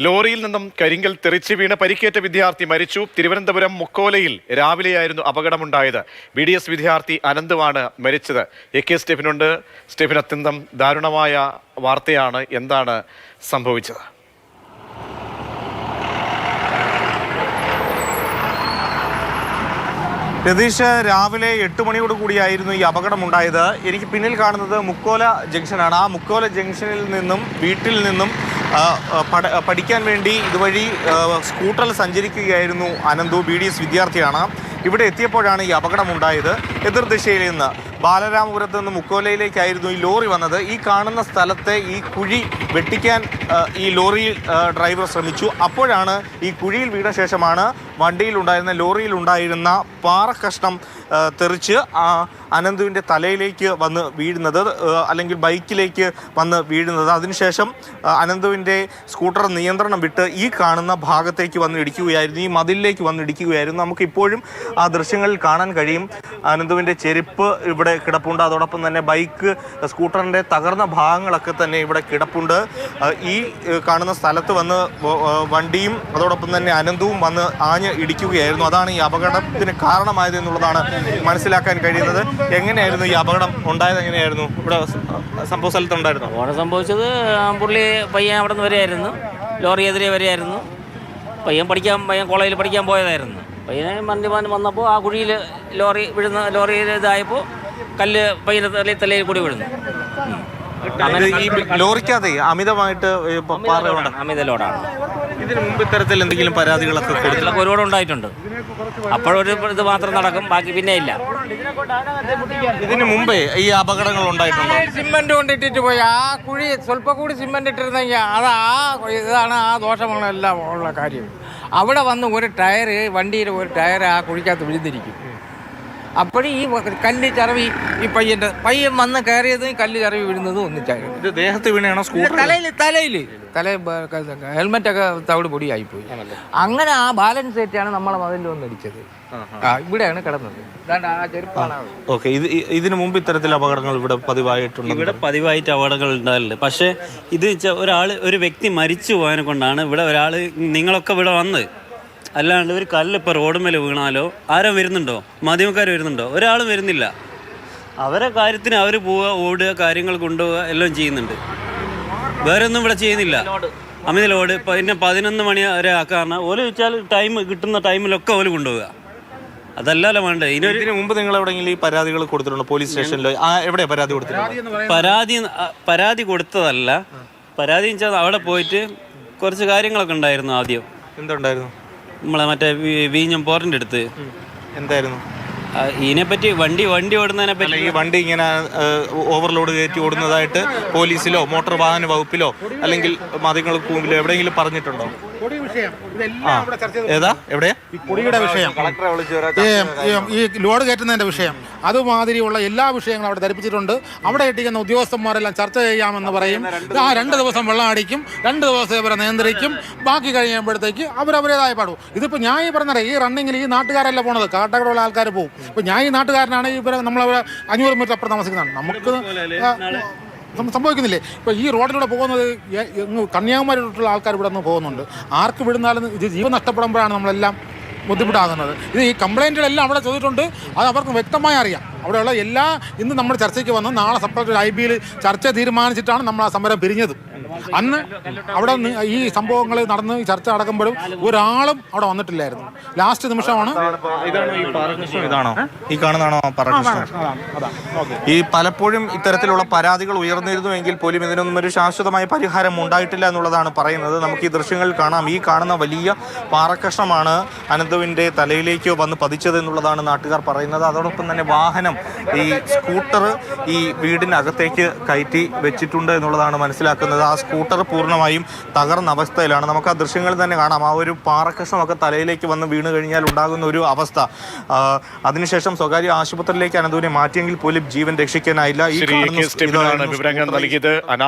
ലോറിയിൽ നിന്നും കരിങ്കൽ തെറിച്ച് വീണ പരിക്കേറ്റ വിദ്യാർത്ഥി മരിച്ചു. തിരുവനന്തപുരം മുക്കോലയിൽ രാവിലെയായിരുന്നു അപകടമുണ്ടായത്. ബി ഡി എസ് വിദ്യാർത്ഥി അനന്തുവാണ് മരിച്ചത്. A K സ്റ്റെഫിനുണ്ട്. സ്റ്റെഫിൻ അത്യന്തം ദാരുണമായ വാർത്തയാണ് എന്താണ് സംഭവിച്ചത്. രതീഷ് രാവിലെ എട്ട് മണിയോട് കൂടിയായിരുന്നു ഈ അപകടമുണ്ടായത്. എനിക്ക് പിന്നിൽ കാണുന്നത് മുക്കോല ജംഗ്ഷനാണ്. ആ മുക്കോല ജംഗ്ഷനിൽ നിന്നും വീട്ടിൽ നിന്നും പഠിക്കാൻ വേണ്ടി ഇതുവഴി സ്കൂട്ടറിൽ സഞ്ചരിക്കുകയായിരുന്നു അനന്തു ബി ഡി എസ് വിദ്യാർത്ഥിയാണ്. ഇവിടെ എത്തിയപ്പോഴാണ് ഈ അപകടമുണ്ടായത് എതിർദിശയിൽ നിന്ന് ബാലരാമപുരത്ത് നിന്ന് മുക്കോലയിലേക്കായിരുന്നു ഈ ലോറി വന്നത്. ഈ കാണുന്ന സ്ഥലത്തെ ഈ കുഴി വെട്ടിക്കാൻ ഈ ലോറി ഡ്രൈവർ ശ്രമിച്ചു. അപ്പോഴാണ് ഈ കുഴിയിൽ വീണ ശേഷമാണ് വണ്ടിയിലുണ്ടായിരുന്ന ലോറിയിലുണ്ടായിരുന്ന പാറ കഷ്ണം തെറിച്ച് ആ അനന്തുവിന്റെ തലയിലേക്ക് വന്ന് വീഴുന്നത് അല്ലെങ്കിൽ ബൈക്കിലേക്ക് വന്ന് വീഴുന്നത്. അതിനുശേഷം അനന്തുവിന്റെ സ്കൂട്ടർ നിയന്ത്രണം വിട്ട് ഈ കാണുന്ന ഭാഗത്തേക്ക് വന്ന് ഇടിക്കുകയായിരുന്നു. ഈ മതിലിലേക്ക് വന്ന് ഇടിക്കുകയായിരുന്നു. നമുക്കിപ്പോഴും ആ ദൃശ്യങ്ങളിൽ കാണാൻ കഴിയും. അനന്തുവിന്റെ ചെരുപ്പ് ഇവിടെ കിടപ്പുണ്ട്. അതോടൊപ്പം തന്നെ ബൈക്ക് സ്കൂട്ടറിന്റെ തകർന്ന ഭാഗങ്ങളൊക്കെ തന്നെ ഇവിടെ കിടപ്പുണ്ട്. ഈ കാണുന്ന സ്ഥലത്ത് വന്ന് വണ്ടിയും അതോടൊപ്പം തന്നെ അനന്തവും വന്ന് ആഞ്ഞ് ഇടിക്കുകയായിരുന്നു. അതാണ് ഈ അപകടത്തിന് കാരണമായത് എന്നുള്ളതാണ് മനസ്സിലാക്കാൻ കഴിയുന്നത്. എങ്ങനെയായിരുന്നു ഈ അപകടം ഉണ്ടായത്? എങ്ങനെയായിരുന്നു? ഇവിടെ സംഭവ സ്ഥലത്തുണ്ടായിരുന്നു? അപകടം സംഭവിച്ചത് പുള്ളി പയ്യൻ അവിടെ നിന്ന് വരെയായിരുന്നു ലോറി എതിരെ വരെയായിരുന്നു പയ്യൻ പഠിക്കാൻ പയ്യൻ കോളേജിൽ പഠിക്കാൻ പോയതായിരുന്നു. പയ്യനെ മന്ദിമാൻ വന്നപ്പോൾ ആ കുഴിയിൽ ലോറി വിഴുന്ന ലോറിയിൽ ഇതായപ്പോൾ കല്ല് പയ്യന്റെ തലയിൽ തലയിൽ കൂടി വിഴുന്നു. ഈ ലോറിക്കകത്തെ അമിതമായിട്ട് അമിത ലോഡാണ് ഇതിന് മുമ്പ് ഇത്തരത്തിൽ എന്തെങ്കിലും പരാതികളൊക്കെ കൊടുത്തില്ല ഒരുപാട് ഉണ്ടായിട്ടുണ്ട്. അപ്പോഴൊരു ഇത് മാത്രം നടക്കും ബാക്കി പിന്നെ ഇല്ല. ഇതിനു മുമ്പേ ഈ അപകടങ്ങൾ ഉണ്ടായിട്ടുണ്ട്? സിമെന്റ് കൊണ്ടിട്ടിട്ട് പോയി. ആ കുഴി സ്വല്പം കൂടി സിമെന്റ് ഇട്ടിരുന്നെങ്കിൽ അത് ആ ഇതാണ് ആ ദോഷമാണ് എല്ലാം ഉള്ള കാര്യം. അവിടെ വന്ന് ഒരു ടയർ വണ്ടിയിൽ ഒരു ടയർ ആ കുഴിക്കകത്ത് വിഴുന്നിരിക്കും. അപ്പോഴും ഈ കല്ല് ചറവി ഈ പയ്യന്റെ പയ്യൻ വന്ന് കയറിയതും ഈ കല്ല് ചറവി വീഴുന്നതും ഒന്നിച്ചായിരുന്നു ഇത് ദേഹത്ത് വീണയാണോ? സ്കൂട്ടർ തലയിൽ തലയിൽ തല ഹെൽമെറ്റ് ഒക്കെ തവിട് പൊടിയായി പോയി അങ്ങനെ ആ ബാലൻസ് തെറ്റാണ് നമ്മളെ മതിൽ വന്ന് അടിച്ചത് ആ ഇവിടെയാണ് കിടന്നത്. ഓക്കെ. ഇത് ഇതിനു മുമ്പ് ഇത്തരത്തിൽ അപകടങ്ങൾ ഇവിടെ പതിവായിട്ടുണ്ട് ഇവിടെ പതിവായിട്ട് അപകടങ്ങൾ ഉണ്ടാവില്ല പക്ഷേ ഇത് ഒരാൾ ഒരു വ്യക്തി മരിച്ചു പോയതിനെ കൊണ്ടാണ് ഇവിടെ ഒരാൾ നിങ്ങളൊക്കെ ഇവിടെ വന്ന് അല്ലാണ്ട് ഒരു കല്ല് ഇപ്പോൾ റോഡ് മേലെ വീണാലോ? ആരോ വരുന്നുണ്ടോ? മാധ്യമക്കാർ വരുന്നുണ്ടോ? ഒരാളും വരുന്നില്ല. അവരെ കാര്യത്തിന് അവർ പോവുക ഓടുക കാര്യങ്ങൾ കൊണ്ടുപോവുക എല്ലാം ചെയ്യുന്നുണ്ട്. വേറെ ഒന്നും ഇവിടെ ചെയ്യുന്നില്ല. അമിത ലോഡ്. പിന്നെ പതിനൊന്ന് മണി വരെ ആക്കാറിന് ഓൽ വെച്ചാൽ ടൈം കിട്ടുന്ന ടൈമിലൊക്കെ ഓൽ കൊണ്ടുപോവുക. അതല്ലല്ലോ വേണ്ടത് ഇതിനൊരു ഇതിനു മുമ്പ് നിങ്ങൾ എവിടെയെങ്കിലും ഈ പരാതികൾ കൊടുത്തിട്ടുണ്ടോ? പോലീസ് സ്റ്റേഷനിലോ? ആ എവിടെയാ പരാതി കൊടുത്തിട്ടുണ്ട് പരാതി പരാതി കൊടുത്തതല്ല. പരാതി വെച്ചാൽ അവിടെ പോയിട്ട് കുറച്ച് കാര്യങ്ങളൊക്കെ ഉണ്ടായിരുന്നു ആദ്യം. എന്തുണ്ടായിരുന്നു? നമ്മളെ മറ്റേ വീഞ്ഞും പോറിന്റെ അടുത്ത്. എന്തായിരുന്നു? ഇതിനെപ്പറ്റി വണ്ടി വണ്ടി ഓടുന്നതിനെ പറ്റി ഈ വണ്ടി ഇങ്ങനെ ഓവർലോഡ് കയറ്റി ഓടുന്നതായിട്ട് പോലീസിലോ മോട്ടോർ വാഹന വകുപ്പിലോ അല്ലെങ്കിൽ മാധ്യമങ്ങൾക്ക് മുമ്പിലോ എവിടെയെങ്കിലും പറഞ്ഞിട്ടുണ്ടോ? ഏതാ? എവിടെയാ? ഈ കുടിയുടെ വിഷയം. ഈ ലോഡ് കയറ്റുന്നതിന്റെ വിഷയം. അതുമാതിരിയുള്ള എല്ലാ വിഷയങ്ങളും അവിടെ ധരിപ്പിച്ചിട്ടുണ്ട്. അവിടെ എത്തിക്കുന്ന ഉദ്യോഗസ്ഥന്മാരെല്ലാം ചർച്ച ചെയ്യാമെന്ന് പറയും. ആ രണ്ട് ദിവസം വെള്ളം അടിക്കും. രണ്ട് ദിവസം ഇവരെ നിയന്ത്രിക്കും. ബാക്കി കഴിയുമ്പോഴത്തേക്ക് അവരവരേതായ പാടും. ഇതിപ്പോൾ ഞാൻ ഈ പറഞ്ഞത് ഈ റണ്ണിങ്ങിൽ ഈ നാട്ടുകാരല്ല പോണത്. കാട്ടകളുള്ള ആൾക്കാർ പോകും ഇപ്പം ഞാൻ ഈ നാട്ടുകാരനാണ് ഇവരെ നമ്മളവരെ അഞ്ഞൂറ് മീറ്റർ അപ്പുറം താമസിക്കുന്നതാണ്. നമുക്ക് സംഭവിക്കുന്നില്ലേ? ഇപ്പൊ ഈ റോഡിലൂടെ പോകുന്നത് കന്യാകുമാരിയിലോട്ടുള്ള ആൾക്കാർ ഇവിടെ നിന്ന് പോകുന്നുണ്ട്. ആർക്ക് വിടുന്നാലും ഇത് ജീവൻ നഷ്ടപ്പെടുമ്പോഴാണ് നമ്മളെല്ലാം ബുദ്ധിമുട്ടാകുന്നത്. ഇത് ഈ കംപ്ലൈന്റുകളെല്ലാം അവിടെ ചെയ്തിട്ടുണ്ട്. അത് അവർക്ക് വ്യക്തമായി അറിയാം. അവിടെയുള്ള എല്ലാ ഇന്ന് നമ്മൾ ചർച്ചയ്ക്ക് വന്ന്. നാളെ സെപ്പറേറ്റ് ഐ ബിയിൽ ചർച്ച തീരുമാനിച്ചിട്ടാണ് നമ്മൾ ആ സമരം പിരിഞ്ഞത്. അന്ന് അവിടെ ഈ സംഭവങ്ങൾ നടന്ന് ചർച്ച നടക്കുമ്പോഴും ഒരാളും അവിടെ വന്നിട്ടില്ലായിരുന്നു. ലാസ്റ്റ് നിമിഷമാണ്. ഇതാണോ ഈ കാണുന്നതാണോ ഈ പലപ്പോഴും ഇത്തരത്തിലുള്ള പരാതികൾ ഉയർന്നിരുന്നുവെങ്കിൽ പോലും ഇതിനൊന്നും ഒരു ശാശ്വതമായ പരിഹാരം ഉണ്ടായിട്ടില്ല എന്നുള്ളതാണ് പറയുന്നത്. നമുക്ക് ഈ ദൃശ്യങ്ങളിൽ കാണാം. ഈ കാണുന്ന വലിയ പാറക്കഷ്ണമാണ് അനന്തുവിന്റെ തലയിലേക്ക് വന്ന് പതിച്ചത് എന്നുള്ളതാണ് നാട്ടുകാർ പറയുന്നത്. അതോടൊപ്പം തന്നെ വാഹനം ഈ സ്കൂട്ടർ ഈ വീടിനകത്തേക്ക് കയറ്റി വെച്ചിട്ടുണ്ട് എന്നുള്ളതാണ് മനസ്സിലാക്കുന്നത്. ആ സ്കൂട്ടർ പൂർണമായും തകർന്ന അവസ്ഥയിലാണ്. നമുക്ക് ആ ദൃശ്യങ്ങളിൽ തന്നെ കാണാം. ആ ഒരു പാറക്കഷ്ണമൊക്കെ തലയിലേക്ക് വന്ന് വീണ് കഴിഞ്ഞാൽ ഉണ്ടാകുന്ന ഒരു അവസ്ഥ. അതിനുശേഷം സ്വകാര്യ ആശുപത്രിയിലേക്ക് അനന്തൂരി മാറ്റിയെങ്കിൽ പോലും ജീവൻ രക്ഷിക്കാനായില്ല. ഈ വിവരങ്ങൾ നൽകിയത്.